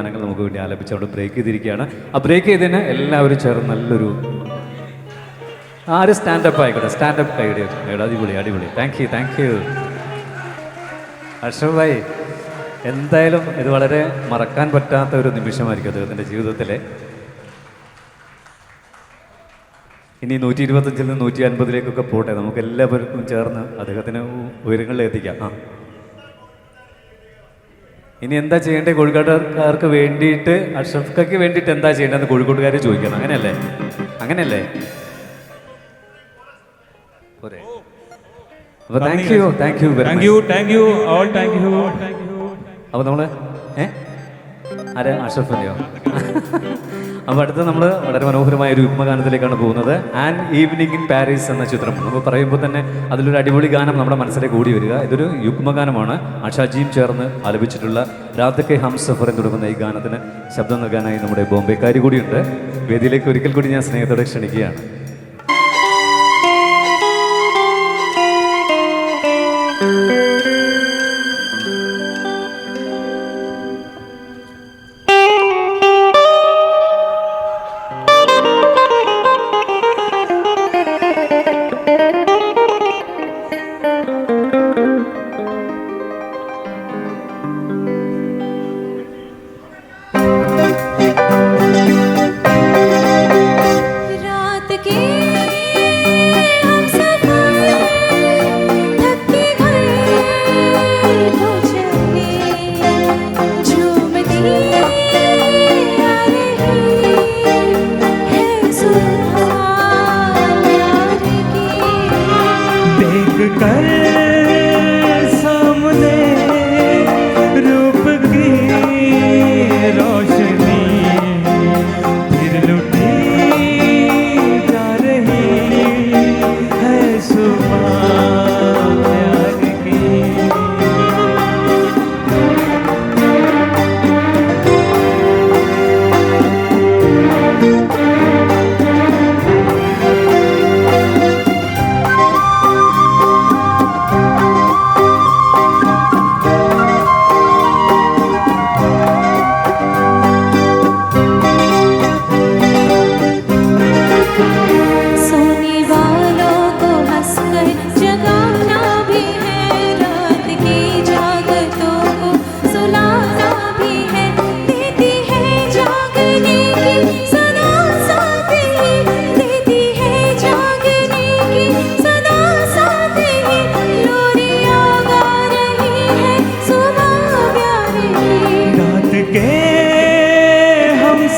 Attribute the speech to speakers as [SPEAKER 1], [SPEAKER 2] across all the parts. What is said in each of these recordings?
[SPEAKER 1] ഗാനങ്ങൾ നമുക്ക് വേണ്ടി ആലപിച്ച് അവിടെ ബ്രേക്ക് ചെയ്തിരിക്കുകയാണ്. ആ ബ്രേക്ക് ചെയ്തതിന് എല്ലാവരും ചേർന്ന് നല്ലൊരു ആര് സ്റ്റാൻഡപ്പ് ആയിക്കോട്ടെ സ്റ്റാൻഡപ്പ് കൈയുടെ അടിപൊളി അടിപൊളി. Thank you thank you Ashraf Bhai എന്തായാലും ഇത് വളരെ മറക്കാൻ പറ്റാത്ത ഒരു നിമിഷമായിരിക്കും അദ്ദേഹത്തിന്റെ ജീവിതത്തിലെ. ഇനി നൂറ്റി ഇരുപത്തഞ്ചിൽ നിന്ന് നൂറ്റി അൻപതിലേക്കൊക്കെ പോട്ടെ. നമുക്ക് എല്ലാവർക്കും ചേർന്ന് അദ്ദേഹത്തിന് ഉയരങ്ങളിൽ എത്തിക്കാം. ആ. ഇനി എന്താ ചെയ്യേണ്ടത്? കോഴിക്കോട്ടുകാർക്ക് വേണ്ടിയിട്ട് അഷ്റഫ്ക്ക് വേണ്ടിയിട്ട് എന്താ ചെയ്യേണ്ടതെന്ന് കോഴിക്കോട്ടുകാർ ചോദിക്കണം. അങ്ങനെയല്ലേ? അങ്ങനെയല്ലേ? പോരെ. അപ്പോൾ thank you thank you
[SPEAKER 2] thank you thank you all thank you
[SPEAKER 1] അപ്പോൾ നമ്മൾ ഏ? ആരെ? അഷ്റഫിന്റെയോ അപ്പോൾ അടുത്ത് നമ്മൾ വളരെ മനോഹരമായ ഒരു യുഗ്മഗാനത്തിലേക്കാണ് പോകുന്നത്. ആൻഡ് ഈവനിങ് ഇൻ പാരീസ് എന്ന ചിത്രം. നമ്മൾ പറയുമ്പോൾ തന്നെ അതിലൊരു അടിപൊളി ഗാനം നമ്മുടെ മനസ്സിലേക്ക് കൂടി വരിക. ഇതൊരു യുഗ്മഗാനമാണ് ആഷാജിയും ചേർന്ന് ആലപിച്ചിട്ടുള്ള രാധക്കെ ഹംസഫർ എന്ന് തുടങ്ങുന്ന ഈ ഗാനത്തിന് ശബ്ദം നൽകാനായി നമ്മുടെ ബോംബെക്കാരി കൂടിയുണ്ട്. വേദിയിലേക്ക് ഒരിക്കൽ കൂടി ഞാൻ സ്നേഹത്തോടെ ക്ഷണിക്കുകയാണ്.
[SPEAKER 3] रात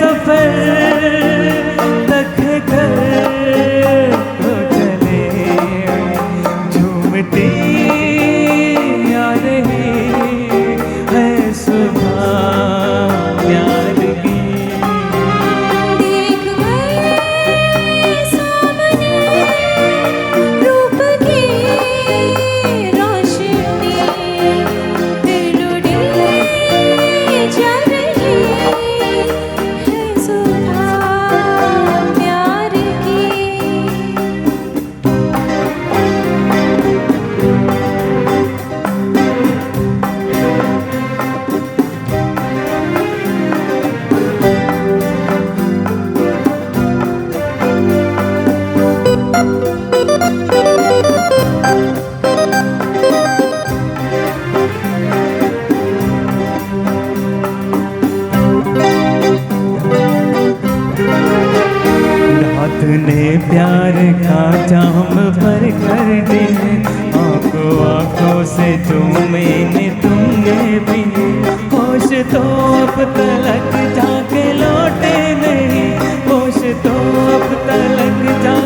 [SPEAKER 3] سفر रात
[SPEAKER 2] ने प्यार का जाम भर कर दे। आँखों आँखों से मैंने तुमने भी होश तो अब तलक जाके लौटे नहीं। होश तो अब तलक जाके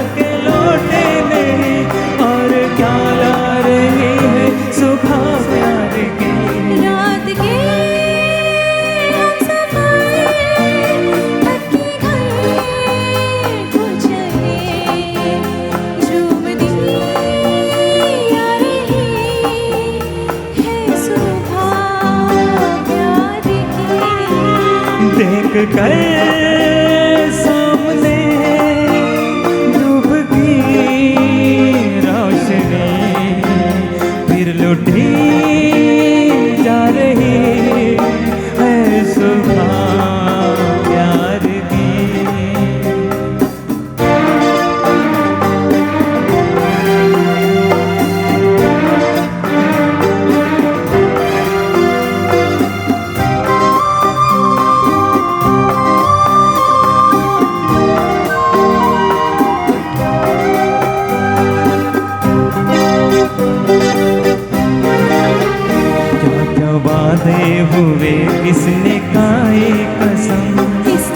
[SPEAKER 2] கை जवाने हुए किसने काई कसम? किस